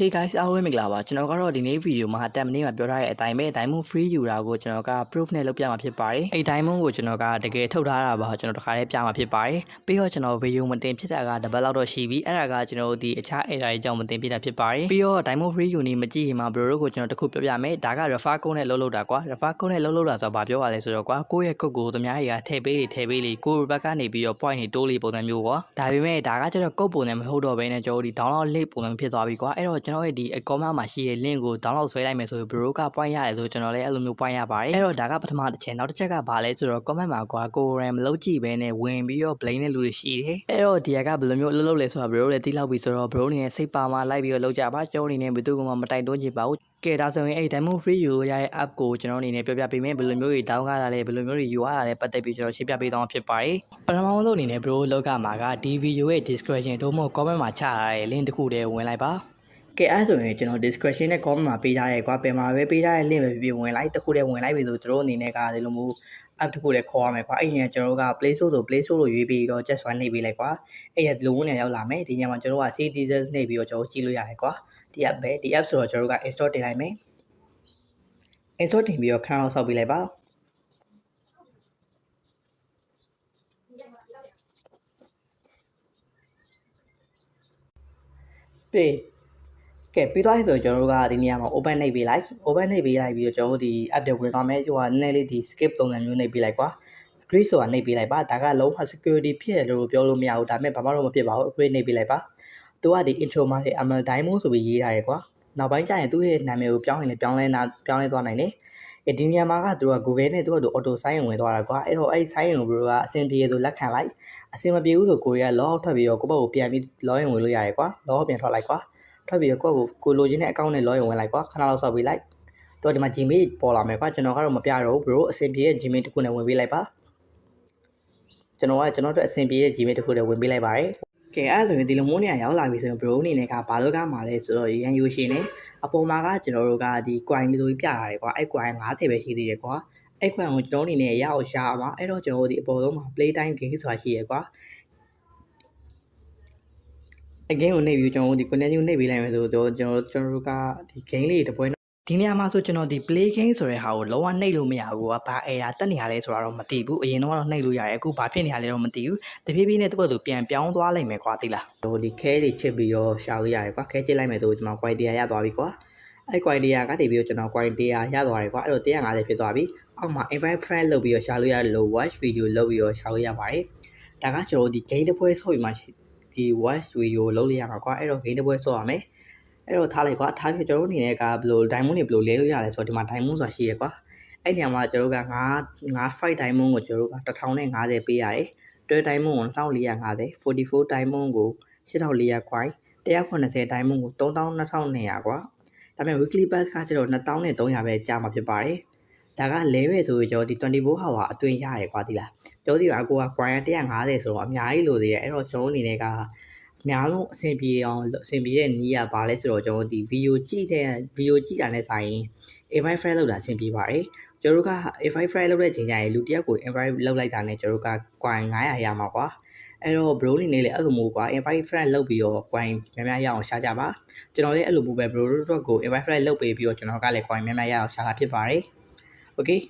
Hey guys အားလုံးပဲမင်္ဂလာပါကျွန်တော်ကတော့ဒီနေ့ဗီဒီယိုမှာတက်မနေ့မှာပြောထားတဲ့အတိုင်းပဲ diamond free ယူတာကိုကျွန်တော်က proof နဲ့လုပ်ပြမှာဖြစ်ပါတယ်အဲ့ diamond ကိုကျွန်တော်ကတကယ်ထုတ်ထားတာပါကျွန်တော်တခါတည်းပြမှာဖြစ်ပါတယ်ပြီးတော့ကျွန်တော်ဗီဒီယိုမတင်ဖြစ်တာကတပတ်လောက်တော့ရှိပြီအဲ့ဒါကကျွန်တော်ဒီအခြား error တွေကြောင့်မတင်ဖြစ်တာဖြစ်ပါတယ်ပြီးတော့ diamond free ယူနေမကြည့်ရင်မှာ bro တို့ကိုကျွန်တော်တခုပြောပြမယ်ဒါက refer code နဲ့လုပ်လို့တာကွာ refer code နဲ့လုပ်လို့တာဆိုတော့ဘာပြောရလဲဆိုတော့ကွာကိုယ့်ရဲ့ code ကိုသူများတွေကထည့်ပေးထည့်ပေးလေကိုယ့်ဘက်ကနေပြီးတော့ point တွေတိုးလေးပုံစံမျိုးကွာဒါပေမဲ့ဒါကကျွန်တော် code ပုံစံမဟုတ်တော့ဘဲနဲ့ကျွန်တော်ဒီ download link ပုံစံဖြစ်သွားပြီကွာအဲ့တော့ကျွန်တော်ရဲ့ဒီ comment မှာရှိတဲ့ link ကို download ဆွဲလိုက်မယ်ဆိုရင် bro က point ရတယ်ဆိုကျွန်တော်လည်းအဲ့လိုမျိုး point ရပါတယ်အဲ့တော့ဒါကပထမတစ်ချက်နောက်တစ်ချက်ကဘာလဲဆိုတော့ comment မှာကွာကိုရမ်မလုပ်ကြည့်ဘဲနဲ့ဝင်ပြီးတော့ blame တဲ့လူတွေရှိတယ်အဲ့တော့ဒီကဘယ်လိုမျိုးအလုပ်လုပ်လဲဆိုတာ bro လည်းသိလောက်ပြီဆိုတော့ bro အနေနဲ့စိတ်ပါမှလိုက်ပြီးတော့လုပ်ကြပါကျွန်တော်အနေနဲ့ဘယ်သူမှမတိုက်တွန်းချင်ပါဘူးကဲဒါဆိုရင်အဲ့ demo free ယူလို့ရတဲ့ app ကိုကျွန်တော်အနေနဲ့ပြောပြပေးမယ်ဘယ်လိုမျိုးတွေ down ရတာလဲဘယ်လိုမျိုးတွေယူရတာလဲပတ်သက်ပြီးကျွန်တော်ရှင်းပြပေးသွားမှာဖြစ်ပါတယ်ပထမဆုံးအနေနဲ့ bro လောက်ကမှာကဒီ video ရဲ့ description တို့မဟုတ် comment မှာချထားတဲ့ link တစ်ခုတည်းဝင်လိုက်ပါ ကဲအဲ့ဆိုရင်ကျွန်တော် description နဲ့ comment မှာပေးထားရဲကွာပင်မှာပဲပေးထားတဲ့ link ပဲပြပြဝင်လိုက်တစ်ခုတည်းဝင်လိုက်ပြီဆိုတို့အနေနဲ့ကဒီလိုမျိုး app တစ်ခုတည်းခေါ်ရမယ်ကွာအဲ့ရင်ကျွန်တော်တို့က play store ဆို play store လို့ရွေးပြီးတော့ just one နှိပ်ပေးလိုက်ကွာအဲ့ရဒီလိုဝင်နေရောက်လာမယ်ဒီညမှာကျွန်တော်တို့က citizen နှိပ်ပြီးတော့ကျွန်တော်ကြည့်လို့ရတယ်ကွာဒီ app ပဲဒီ app ဆိုတော့ကျွန်တော်တို့က install တင်လိုက်မယ် install တင်ပြီးတော့ခဏလောက်ဆောက်ပေးလိုက်ပါပြေ ကဲပြီးသွားပြီဆိုတော့ကျွန်တော်တို့ကဒီနေရာမှာ open နှိပ်ပေးလိုက် open နှိပ်ပေးလိုက်ပြီးတော့ကျွန်တော်တို့ဒီ app တွေဝင်သွားမယ်ဟိုကနည်းနည်းလေးဒီ skip ပုံစံမျိုးနှိပ်ပေးလိုက်ကွာ agree ဆိုတာနှိပ်ပေးလိုက်ပါဒါကလုံးဝ security ဖြစ်တယ်လို့ပြောလို့မရဘူးဒါပေမဲ့ဘာမှတော့မဖြစ်ပါဘူး agree နှိပ်ပေးလိုက်ပါသူကဒီ intro မှာဒီ ML Diamond ဆိုပြီးရေးထားတယ်ကွာနောက်ပိုင်းကျရင်သူ့ရဲ့နာမည်ကိုပြောင်းရင်လည်းပြောင်းလဲနာပြောင်းလဲသွားနိုင်တယ်။ဒီနေရာမှာကသူက Google နဲ့သူကသူ auto sign ဝင်သွားတာကွာအဲ့တော့အဲ့ sign ကိုဘယ်လိုကအဆင်ပြေဆိုလက်ခံလိုက်အဆင်မပြေဘူးဆိုကိုရီးယား log out ထွက်ပြီးတော့ကိုယ့်ဘက်ကိုပြန်ပြီး log in ဝင်လို့ရတယ်ကွာ log out ပြန်ထွက်လိုက်ကွာ ထွက်ပြီးတော့ကိုယ့်ကိုကိုလိုချင်တဲ့ account နဲ့ log in ဝင်လိုက်ကွာခဏလောက်ဆောက်ပေးလိုက်တော့ဒီမှာ Gmail ပေါ်လာမယ်ကွာကျွန်တော်ကတော့မပြတော့ဘူး bro အဆင်ပြေတဲ့ Gmail တစ်ခုနဲ့ဝင်ပေးလိုက်ပါကျွန်တော်ကကျွန်တော်တို့အဆင်ပြေတဲ့ Gmail တစ်ခုနဲ့ဝင်ပေးလိုက်ပါတယ်ကဲအဲ့ဒါဆိုရင်ဒီလိုမျိုးနေရာရောက်လာပြီဆိုရင် bro အနေနဲ့ကဘာလို့ကမှာလဲဆိုတော့ရန်ယူရှင်နေအပေါ်မှာကကျွန်တော်တို့ကဒီ coin လေးလိုပြထားတယ်ကွာအဲ့ coin 50ပဲရှိသေးတယ်ကွာအဲ့ coin ကိုကျွန်တော်အနေနဲ့ရအောင်ရှာအောင်ပါအဲ့တော့ကျွန်တော်တို့ဒီအပေါ်ဆုံးမှာ play time game ဆိုတာရှိရကွာ အဂိမ်းကိုနှိပ်ပြီးကျွန်တော်တို့ဒီ continue နှိပ်ပေးလိုက်မယ်ဆိုတော့ကျွန်တော်ကျွန်တော်တို့ကဒီ game လေးတစ်ပွဲဒီနေရာမှာဆိုကျွန်တော်ဒီ play game ဆိုတဲ့ဟာကိုလောကနှိပ်လို့မရဘူးကွာဘာအဲရာတက်နေရလဲဆိုတာတော့မသိဘူးအရင်တော့နှိပ်လို့ရတယ်အခုဘာဖြစ်နေရလဲတော့မသိဘူးတဖြည်းဖြည်းနဲ့သူ့ဘက်ဆိုပြန်ပြောင်းသွားလိမ့်မယ်ကွာသိလားဟိုဒီခဲတွေချစ်ပြီးတော့ရှာလို့ရတယ်ကွာခဲချစ်လိုက်မယ်ဆိုကျွန်တော် quality ရသွားပြီကွာအဲ့ quality ကနေပြီးတော့ကျွန်တော် quality ရသွားတယ်ကွာအဲ့တော့150ဖြစ်သွားပြီအောက်မှာ invite friend လုပ်ပြီးတော့ရှာလို့ရတယ်လို့ watch video လုပ်ပြီးတော့ရှာလို့ရပါတယ်ဒါကကျွန်တော်ဒီ game တစ်ပွဲဆော့ပြီးမှ ဒီ watch video လုပ်လို့ရမှာကွာအဲ့တော့ game တစ်ပွဲဆော့ရမယ်အဲ့တော့ထားလိုက်ကွာထားပြကျွန်တော်တို့အနေနဲ့ကဘယ်လို diamond တွေဘယ်လိုလဲလို့ရလဲဆိုတော့ဒီမှာ diamond ဆိုတာရှိရကွာအဲ့နေရာမှာကျွန်တော်တို့က9 9 fight diamond ကိုကျွန်တော်တို့က1050ပေးရတယ်12 diamond ကို1450 44 diamond ကို8400 coin 190 diamond ကို3200ကွာဒါပေမဲ့ weekly pass ကကျတော့2300ပဲကြာမှာဖြစ်ပါတယ် ဒါကလဲပဲဆိုရင်ကျွန်တော်ဒီ24 hour အတွင်းရတယ်ကွာဒီလားကျွန်တော်ဒီကအကိုက coin 150ဆိုတော့အများကြီးလို့သေးတယ်အဲ့တော့ကျွန်တော်အနေနဲ့ကအများဆုံးအဆင်ပြေအောင်အဆင်ပြေတဲ့နည်းကဘာလဲဆိုတော့ကျွန်တော်ဒီဗီဒီယိုကြည့်တဲ့ဗီဒီယိုကြည့်တာနဲ့ဆိုင်ရင် invite friend လောက်တာအဆင်ပြေပါတယ်ကျွန်တော်တို့က invite friend လောက်တဲ့ချိန်ကျရင်လူတစ်ယောက်ကို invite လောက်လိုက်တာနဲ့ကျွန်တော်တို့က coin 900ရမှာကွာအဲ့တော့ bro နေနေလေအဲ့လိုမျိုးကွာ invite friend လောက်ပြီးတော့ coin များများရအောင်ရှာကြပါကျွန်တော်လည်းအဲ့လိုမျိုးပဲ bro တို့အတွက်ကို invite friend လောက်ပေးပြီးတော့ကျွန်တော်ကလည်း coin များများရအောင်ရှာတာဖြစ်ပါတယ် okay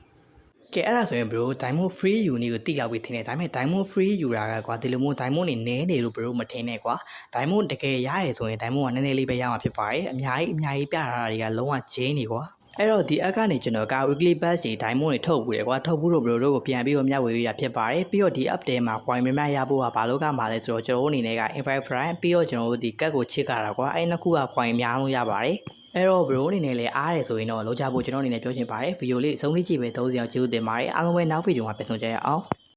ကဲအဲ့ဒါဆိုရင် bro diamond free ယူနေကိုတိလောက်ပြီးထင်တယ်ဒါပေမဲ့ diamond free ယူတာကကွာဒီလိုမျိုး diamond နေနဲနေလို့ bro မထင်နဲ့ကွာ diamond တကယ်ရရဲဆိုရင် diamond ကနည်းနည်းလေးပဲရမှာဖြစ်ပါတယ်အများကြီးအများကြီးပြထားတာတွေကလုံးဝဂျင်းနေကွာအဲ့တော့ဒီ app ကနေကျွန်တော်က weekly pass တွေ diamond တွေထုတ်ပြီးတယ်ကွာထုတ်ပြီးတော့ bro တို့ကိုပြန်ပြီးတော့မျှဝေပေးတာဖြစ်ပါတယ်ပြီးတော့ဒီ app ထဲမှာ coin များများရဖို့ကဘာလို့ကမှာလဲဆိုတော့ကျွန်တော်တို့အနေနဲ့က invite friend ပြီးတော့ကျွန်တော်တို့ဒီ cat ကိုချစ်ကြတာကွာအဲ့နှစ်ခုက coin များလို့ရပါတယ် အဲ့တော့ bro အနေနဲ့လည်းအားရဆိုရင်တော့လောက်ကြဖို့ကျွန်တော်အနေနဲ့ပြောချင်ပါတယ်ဗီဒီယိုလေးအဆုံးလေးကြည့်ပဲ30အောင်ကျေးဇူးတင်ပါတယ်အားလုံးပဲနောက်ဗီဒီယိုမှာပြန်ဆုံကြရအောင်